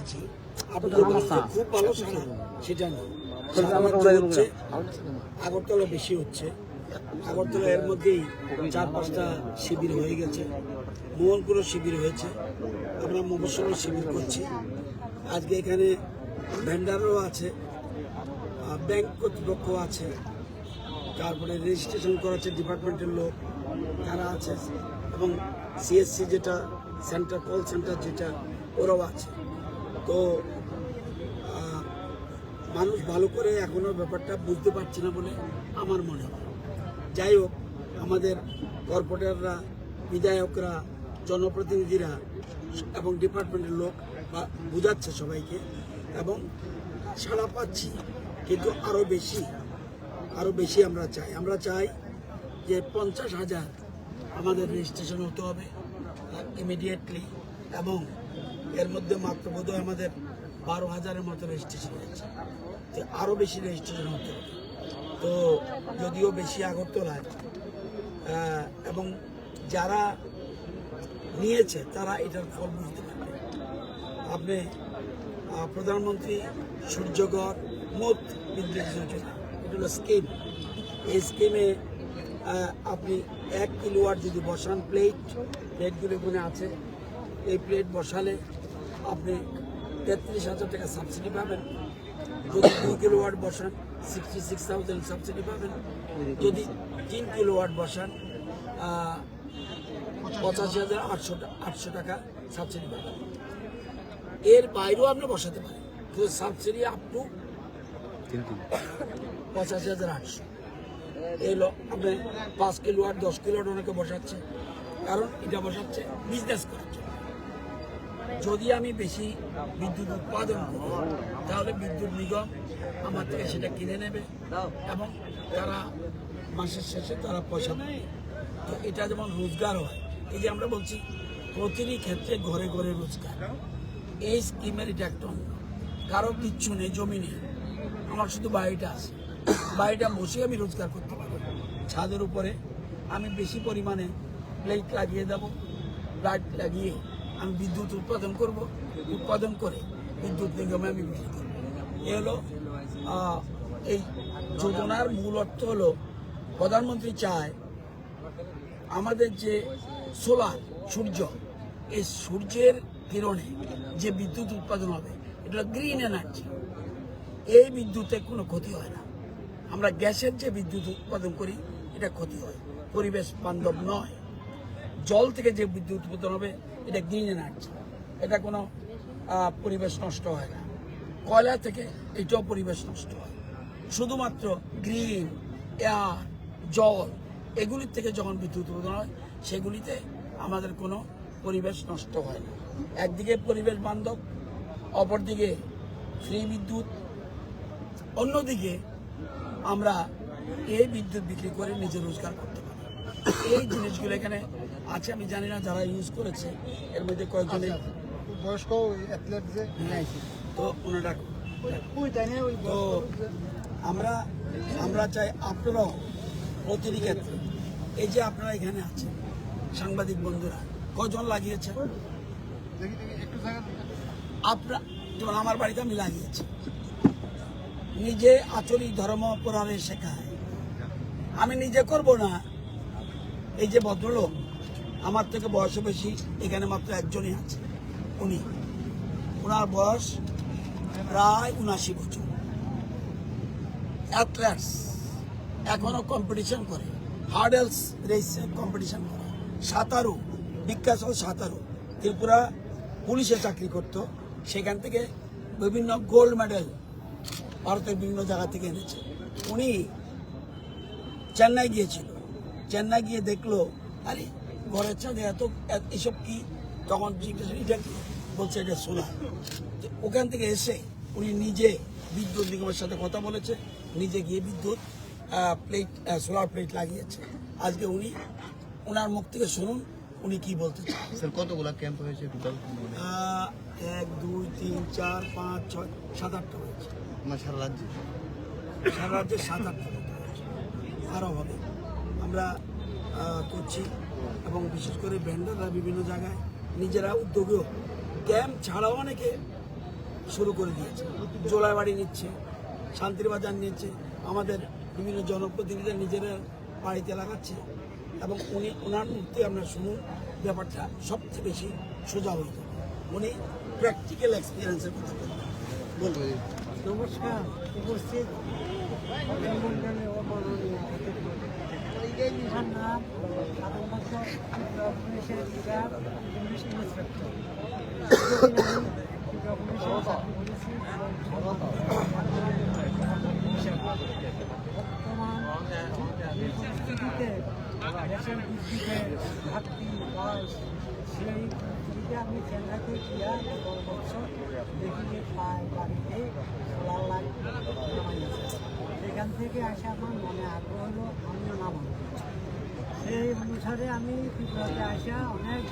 এসেছি আপনাদের খুব ভালো সারা সেটা না। আগরতলা বেশি হচ্ছে। আগরতলা এর মধ্যেই চার পাঁচটা শিবির হয়ে গেছে। মোহনপুরও শিবির হয়েছে। আমরা মফসলের শিবির করছি। আজকে এখানে ভেন্ডারও আছে ব্যাংক কর্তৃপক্ষ আছে। তারপরে রেজিস্ট্রেশন করাচ্ছে ডিপার্টমেন্টের লোক তারা আছে। এবং সিএসসি যেটা সেন্টার কল সেন্টার যেটা ওরাও আছে। তো মানুষ ভালো করে এখনও ব্যাপারটা বুঝতে পারছে না বলে আমার মনে হয়। যাই হোক, আমাদের কর্পোরেটররা, বিধায়করা, জনপ্রতিনিধিরা এবং ডিপার্টমেন্টের লোক বা বুঝাচ্ছে সবাইকে এবং সাড়া পাচ্ছি, কিন্তু আরও বেশি আরও বেশি আমরা চাই। আমরা চাই যে পঞ্চাশ হাজার আমাদের রেজিস্ট্রেশন হতে হবে ইমিডিয়েটলি এবং এর মধ্যে মাত্র বোধহয় আমাদের বারো হাজারের মতো রেজিস্ট্রেশন হয়েছে। তো আরও বেশি রেজিস্ট্রেশন হতে হবে। তো যদিও বেশি আগরতলায় এবং যারা নিয়েছে তারা এটার ফল বুঝতে পারবে। আপনি প্রধানমন্ত্রী সূর্যগড় মোট বিদ্যুৎ যোজনা, এটা হলো স্কিম এই স্কিমে আপনি এক কিলোয়াট যদি বসান প্লেট প্লেটগুলো এখানে আছে। এই প্লেট বসালে আপনি তেত্রিশ হাজার টাকা সাবসিডি পাবেন। যদি দুই কিলোওয়াট বসান সিক্সটি সিক্স থাউজেন্ড সাবসিডি পাবেন। যদি তিন কিলোওয়াট বসান পঁচাশি হাজার আটশো আটশো টাকা সাবসিডি পাবেন। এর বাইরেও আপনি বসাতে পারেন। কিন্তু সাবসিডি আপ টু পঁচাশি হাজার আটশো। এলো আপনি পাঁচ কিলো আর দশ কিলো অনেকে বসাচ্ছে। কারণ এটা বসাচ্ছে বিজনেস করার যদি আমি বেশি বিদ্যুৎ উৎপাদন করি, তাহলে বিদ্যুৎ নিগম আমার থেকে সেটা কিনে নেবে এবং তারা মাসের শেষে তারা পয়সা দেবে তো এটা যেমন রোজগার হয়, এই যে আমরা বলছি প্রতিটি ক্ষেত্রে ঘরে ঘরে রোজগার। এই স্কিমের এটা একটা অঙ্গ। কারও কিচ্ছু নেই, জমি নেই। আমার শুধু বাড়িটা আছে। বাড়িটা বসে আমি রোজগার করতে পারব। ছাদের উপরে আমি বেশি পরিমাণে প্লেট লাগিয়ে দেবো লাইট লাগিয়ে আমি বিদ্যুৎ উৎপাদন করব, উৎপাদন করে বিদ্যুৎ নিগমে আমি বিক্রি করব। এ হলো এই যোজনার মূল অর্থ হলো, প্রধানমন্ত্রী চায় আমাদের যে সোলার, সূর্য, এই সূর্যের কিরণে যে বিদ্যুৎ উৎপাদন হবে, এটা গ্রিন এনার্জি এই বিদ্যুতে কোনো ক্ষতি হয় না। আমরা গ্যাসের যে বিদ্যুৎ উৎপাদন করি, এটা ক্ষতি হয়। পরিবেশ বান্ধব নয়। জল থেকে যে বিদ্যুৎ উৎপাদন হবে এটা গ্রিন এনার্জি এটা কোনো পরিবেশ নষ্ট হয় না। কয়লা থেকে এটাও পরিবেশ নষ্ট হয়। শুধুমাত্র গ্রিন, এয়ার, জল, এগুলির থেকে যখন বিদ্যুৎ উৎপাদন হয়, সেগুলিতে আমাদের কোনো পরিবেশ নষ্ট হয় না। একদিকে পরিবেশ বান্ধব, অপরদিকে ফ্রি বিদ্যুৎ। অন্যদিকে আমরা এই বিদ্যুৎ বিক্রি করে নিজে রোজগার করতে পারি। এই জিনিসগুলো এখানে আছে আমি জানি না যারা ইউজ করেছে। এর মধ্যে কয়েকজন বয়স্ক অ্যাথলেট যে তো ওনারা তো আমরা আমরা চাই আপনারাও প্রতিটি ক্ষেত্রে। এই যে আপনারা এখানে আছেন সাংবাদিক বন্ধুরা কজন জায়গা আপনার যেমন আমার বাড়িতে আমি লাগিয়েছি। নিজে আচরিক ধর্ম পড়ারে শেখায়। আমি নিজে করব না? এই যে ভদ্রলোক আমার থেকে বয়স বেশি, এখানে মাত্র একজনই আছে। উনি। ওনার বয়স প্রায় উনাশি বছর। অ্যাথলেটস এখনও কম্পিটিশন করে। হার্ডেলস রেসে কম্পিটিশন করে। সাঁতারু, বিখ্যাত সাঁতারু। ত্রিপুরা পুলিশে চাকরি করত। সেখান থেকে বিভিন্ন গোল্ড মেডেল ভারতের বিভিন্ন জায়গা থেকে এনেছে। উনি চেন্নাই গিয়েছিল। চেন্নাই গিয়ে দেখল, আরে ঘরের ছাদে এত এসব কি? তখন জিজ্ঞেস এটা কি? বলছে এটা তো ওখান থেকে এসে উনি নিজে বিদ্যুৎ নিগমের সাথে কথা বলেছে। নিজে গিয়ে বিদ্যুৎ প্লেট সোলার প্লেট লাগিয়েছে। আজকে উনি ওনার মুখ থেকে শুনুন উনি কি বলতে চান। স্যার কতগুলো ক্যাম্প হয়েছে টোটাল এক দুই তিন চার পাঁচ ছয় সাত আটটা হয়েছে। আমার সারা রাজ্যে? সারা রাজ্যে সাত আটটা হয়েছে। আরও হবে। আমরা করছি। এবং বিশেষ করে ভেন্ডাররা বিভিন্ন জায়গায় নিজেরা উদ্যোগেও ক্যাম্প ছাড়াও অনেকে শুরু করে দিয়েছে। জোলাইবাড়ি নিচ্ছে শান্তির বাজার নিচ্ছে, আমাদের বিভিন্ন জনপ্রতিনিধিরা নিজেরা বাড়িতে লাগাচ্ছে এবং উনি ওনার মুক্তি আমরা শুনুন, ব্যাপারটা সবচেয়ে বেশি সোজা যাবে। উনি প্র্যাকটিক্যাল এক্সপিরিয়েন্সের কথা বলবেন নমস্কার, উপস্থিত। বয়স সেই আমি চেন্নাইতে গিয়া বছর দেখি যে বাড়িতে সোলার থেকে আসে আমার মনে আগ্রহ হলো আমিও নামাবো সেই অনুসারে আমি ত্রিপুরাতে আসা অনেক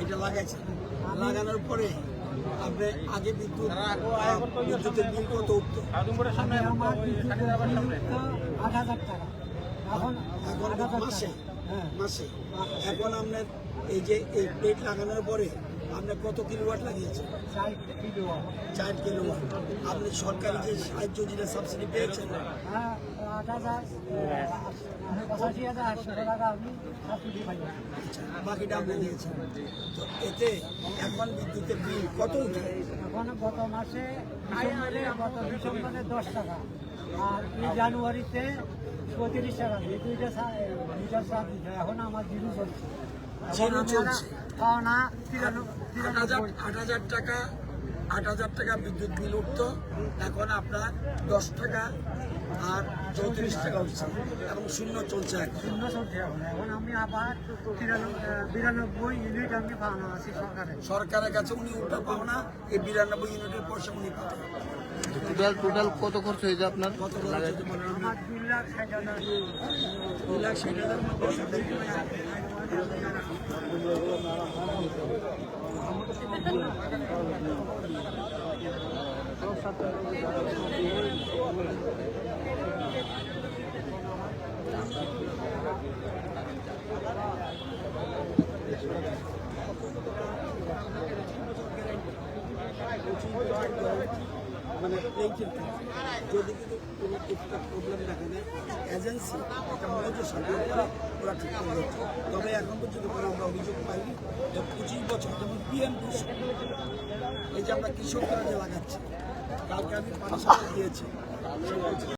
এটা লাগানোর পরে আপনি আগে বিদ্যুৎ বিদ্যুতের বিল কত উঠতো? আমি আমার বিদ্যুতের বিল তো আট হাজার টাকা। এখন এখন মাসে হ্যাঁ। মাসে। এখন আপনার এই যে এই প্লেট লাগানোর পরে আপনি কত কিলোওয়াট লাগিয়েছেন? চার কিলো চার কিলোওয়াট আপনি সরকারি যে সাহায্য যেটা সাবসিডি পেয়েছেন? হ্যাঁ পাই বাকিটা আপনি দিয়েছেন। তো এতে এখন বিদ্যুতের বিল কত উঠে? এখন গত মাসে দশ টাকা আর এই জানুয়ারিতে পঁয়ত্রিশ টাকা এখন আমার জিরো চলছে। জিরো চলছে। আট হাজার টাকা আট হাজার টাকা বিদ্যুৎ বিল উঠতো। এখন আপনার দশ টাকা আর চৌত্রিশ টাকা উঠছে। এবং শূন্য চলছে এখন। শূন্য চলছে এখন। আমি আবার বিরানব্বই ইউনিট আমি পাওনা আছি সরকারের। সরকারের কাছে উনি উল্টা পাওনা এই বিরানব্বই ইউনিটের পয়সা উনি পাবেন। টোটাল টোটাল কত খরচ হয়েছে আপনার? লাখ মানে প্লেটের যদি কিন্তু কোনো টুকটাক প্রবলেম দেখা দেয় এজেন্সি একটা সরকার করে ওরা ঠিক করে হচ্ছে তবে এখন পর্যন্ত কোনো আমরা অভিযোগ পাইনি যে পঁচিশ বছর যেমন পিএম কৃষক এই যে আমরা কৃষকরা যে লাগাচ্ছি, কালকে আমি পানি সাথে দিয়েছি।